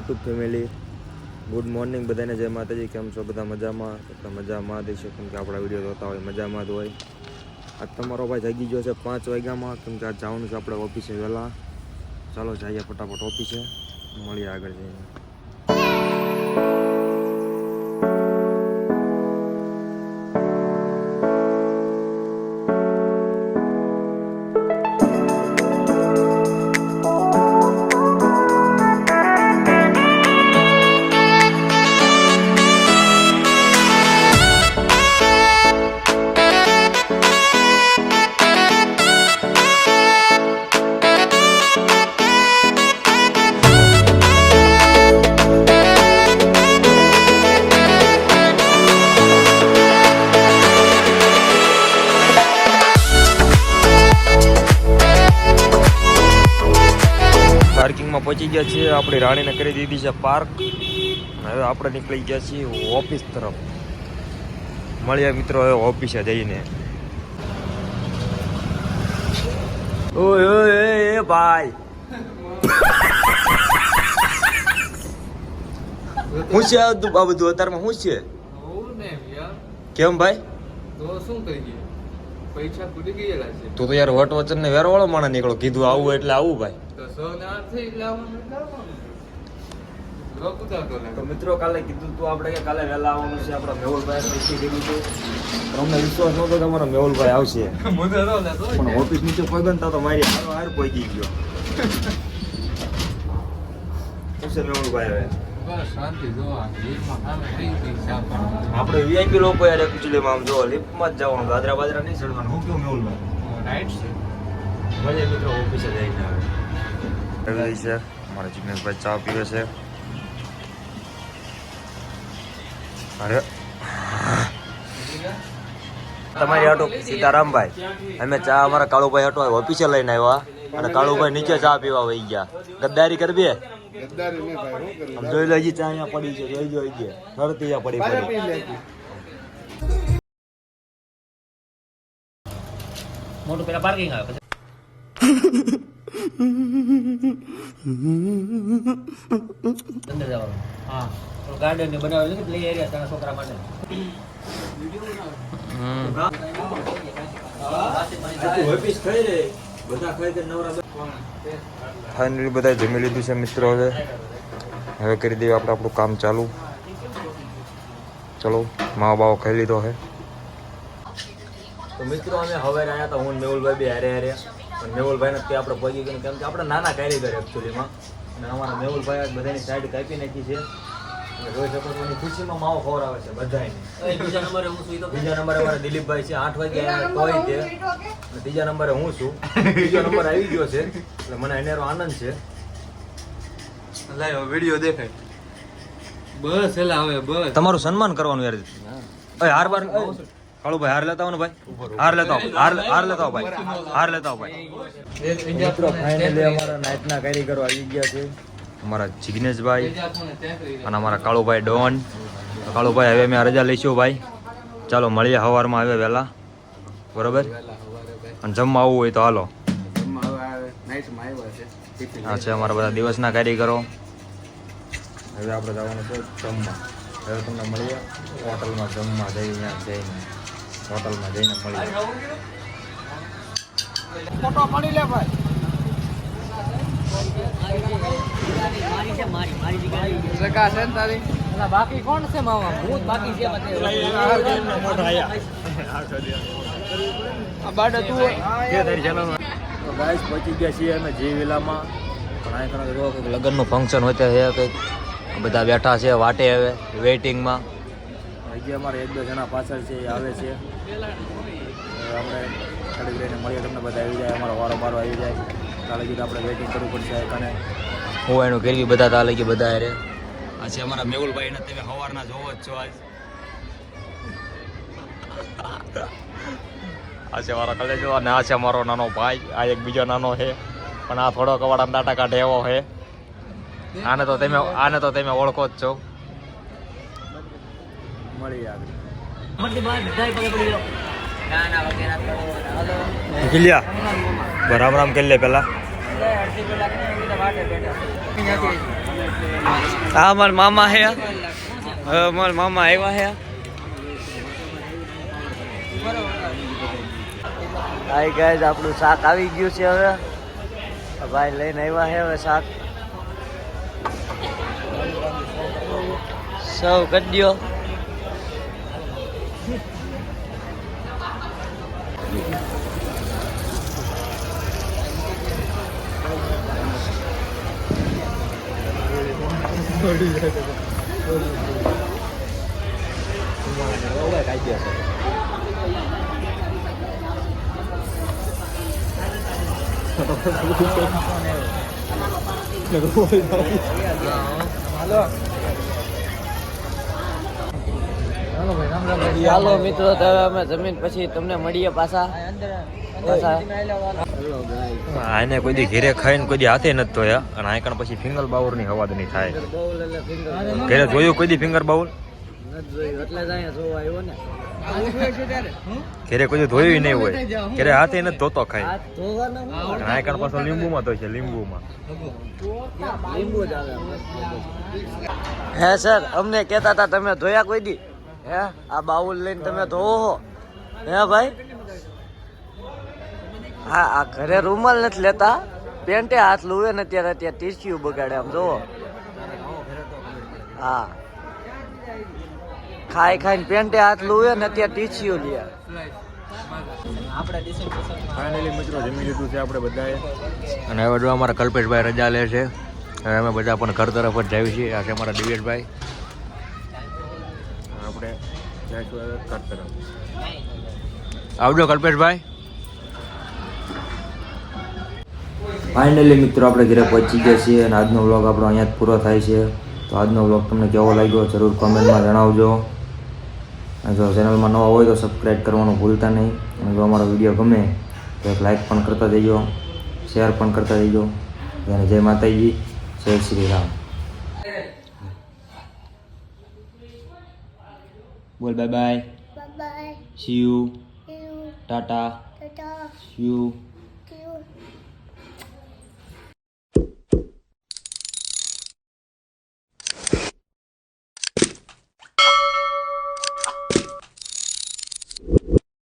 YouTube family good morning બધાને, જય માતાજી, કેમ છો બધા મજામાં? બધા મજામાં દેશો કેમ કે આપણા વીડિયો જોતા હોય, મજામાં જ હોય. આજ તમારો ભાઈ જાગી ગયો છે પાંચ વાગ્યામાં, કેમ કે આજ જવાનું છે આપણે ઓફિસે વહેલા. ચાલો જઈએ ફટાફટ ઓફિસે, મળીએ આગળ જઈને. પાર્કિંગમાં પહોંચી ગયા છીએ. આપણી રાણીને કરી દીધી છે પાર્ક. હવે આપણે નીકળી ગયા છીએ ઓફિસ તરફ. મળ્યા મિત્રો હવે ઓફિસે જઈને. ઓય ઓય એ, ભાઈ. હું છે આ બધું? અત્યારમાં શું છે? કેમ ભાઈ? તો શું કરીએ પૈસા ખૂટી ગયેલા છે. તું તો યાર વટ વચન ને વેરવાળો માણસ નીકળો. કીધું આવું એટલે આવું ભાઈ. તો મિત્રો કાલે કીધું તું આપણે કે કાલે વહેલા આવવાનું છે આપણા મેહુલભાઈ પૈકી કીધું હતું અમને વિશ્વાસ નહોતો કે અમારો મેહુલભાઈ આવશે. પણ ઓફિસ નીચે પગનતા તો મારી હારો હાર પહોંચી ગયો. શું છે મેહુલભાઈ હવે આપણે વીઆઈપી લોકો યાર એકચ્યુઅલીમાં આમ જો લિફ્ટમાં જ જવાનું ગાદરા બાદરા નહીં ચડવાનું. હું કેવું મેહુલભાઈ? રાઈટ છે મળીએ મિત્રો ઓફિસે જઈને આવે. આવી છે. મારા જિગ્નેશભાઈ ચા પીવે છે. અરે. તમારી આટો સીતારામભાઈ. અમે ચા અમારા કાળુભાઈ આટો ઓફિસે લઈને આવ્યા. અને કાળુભાઈ નીચે ચા પીવા વહી ગયા. ગદ્દારી કરવી આમ જોઈ લો હજી ચા અહીંયા પડી છે જોઈ જો હજી. સરતી અહીંયા પડી પડી. મોટું પેલા પાર્કિંગ આવે પછી. અંદર જવાનું હા ગાર્ડન ને બનાવેલું છે પ્લે એરિયા તારા છોકરા માટે ઓફિસ થઈ રે બધા ખાઈ કે નવરા ફાઇનલી બધા જમી લીધું છે મિત્રો હવે. હવે કરી દઈએ આપણે આપણું કામ ચાલુ. ચલો મા બાવો ખાઈ લીધો છે તો મિત્રો, અમે હવે આવ્યા હતા હું ને મેહુલભાઈ બી હારે હારે પણ મેહુલભાઈ ને આપણે પગી ગયું કેમ કે આપણે નાના કારીગર એકચ્યુઅલીમાં અને અમારા મેહુલભાઈ આજ બધાની સાઈડ કાપી નાખી છે. અને જોઈ શકો છો એની ખુશીમાં માવો ખવડાવે છે બધાને બીજા નંબરે હું સુઈ બીજા નંબરે અમારા દિલીપભાઈ છે આઠ વાગે તોય તે અને ત્રીજા નંબરે હું છું. બીજો નંબર આવી ગયો છે. એટલે મને એનેરો આનંદ છે. લાયો વીડિયો દેખાય. બસ એલા હવે બસ. તમારું સન્માન કરવાનું યાર. હાર બાર કાળુભાઈ હાર લેતા આવો ને ભાઈ. હાર લેતા આવો. હાર હાર લેતા આવો ભાઈ. હાર લેતા આવો ભાઈ. મિત્રો ફાઇનલી અમારા નાઇટના કારીગરો આવી ગયા છે. અમારા જિગ્નેશભાઈ અને અમારા કાળુભાઈ ડોન. કાળુભાઈ હવે અમે રજા લઈશું ભાઈ. ચાલો મળીએ સવારમાં આવે વહેલા. બરોબર? અને જમવા આવવું હોય તો હાલો. હા છે. અમારા બધા દિવસના કારીગરો. હવે આપણે જવાનું છે જમવા. હવે તમને મળીએ. હોટલમાં જમવા જઈને જઈને. હોટલમાં જઈને મળી ફોટો પડી લે ભાઈ. બાકી કોણ છે મામા હું બાકી છે બાડા તું તો ગાઈસ પહોંચી ગયા છીએ અમે જી વિલામાં પણ અહીં જો કંઈક લગ્નનું ફંક્શન હોય ત્યાં છે કંઈક બધા બેઠા છે વાટે હવે વેઇટિંગમાં હજી અમારે એક બે જણા પાછળ છે એ આવે છે. આપણે ખાલી લઈને મળીએ તમને બધા આવી જાય અમારો વારો બારો આવી જાય. કાલે કીધું આપણે વેઇટિંગ કરવું પડશે કને હું એનું કેળવી બધા તાલે કે બધા અરે આ છે અમારા મેહુલભાઈ ને તમે સવારના જોવો જ છો આજ. આ છે મારા કલેજો અને આ છે મારો નાનો ભાઈ આ એક બીજો નાનો છે. પણ આ થોડો કવાડા દાટા કાઢે એવો છે. આને તો તમે આને તો તમે ઓળખો જ છો. મળી આગળ કિલ્યા રામ રામ કરી લે પેલા અડધી કલાક ને વાટે બેઠા. આ મારા મામા હે હવે મારા મામા આવ્યા હે હાઈ ગાઈઝ આપણું શાક આવી ગયું છે હવે. ભાઈ લઈને આવ્યા છે હવે શાક. સૌ કરી દ્યો ચાલો મિત્રો તો હવે અમે જમીન પછી તમને મળીએ પાછા. આને કોઈ દી ઘેરે ખાઈને કોઈ દી હાથે નથી ધોયા અને આ પછી ફિંગર બાઉલ હવાદ નહીં થાય. ઘેરે જોયું કોઈ દી ફિંગર બાઉલ? ઘેરે કોઈ ધોયું નહીં હોય. ઘેરે હાથે નથી ધોતો ખાય આ પાછો લીંબુમાં ધોય છે, લીંબુમાં. હે સર, અમને કહેતા હતા, તમે ધોયા કોઈ દી? હે, આ બાઉલ લઈને તમે ધોવો હે ભાઈ? હા આ ઘરે રૂમાલ નથી લેતા. પેન્ટે હાથ લુવે ને ત્યારે ત્યાં ટીસ્યુ બગાડે આમ જુઓ. હા. ખાઈ ખાઈને પેન્ટે હાથ લુવે ને ત્યાં ટીસ્યુ લે. ફાઇનલી મિત્રો જમી લીધું છે આપણે બધાએ. અને હવે જો અમારા કલ્પેશભાઈ રજા લે છે. હવે અમે બધા પણ ઘર તરફ જ જઈએ છીએ. આ છે અમારા દિવેશભાઈ આપણે ઘર તરફ. આવજો કલ્પેશભાઈ. ફાઇનલી મિત્રો આપણે ઘરે પહોંચી ગયા છીએ અને આજનો વ્લોગ આપણો અહીંયા જ પૂરો થાય છે તો આજનો વ્લોગ તમને કેવો લાગ્યો જરૂર કોમેન્ટમાં જણાવજો અને જો ચેનલમાં નવા હોય તો સબસ્ક્રાઈબ કરવાનું ભૂલતા નહીં અને જો અમારો વીડિયો ગમે તો એક લાઈક પણ કરતા જજો શેર પણ કરતા જજો અને જય માતાજી જય શ્રી રામ બોલ bye bye. See you. Tata. See you.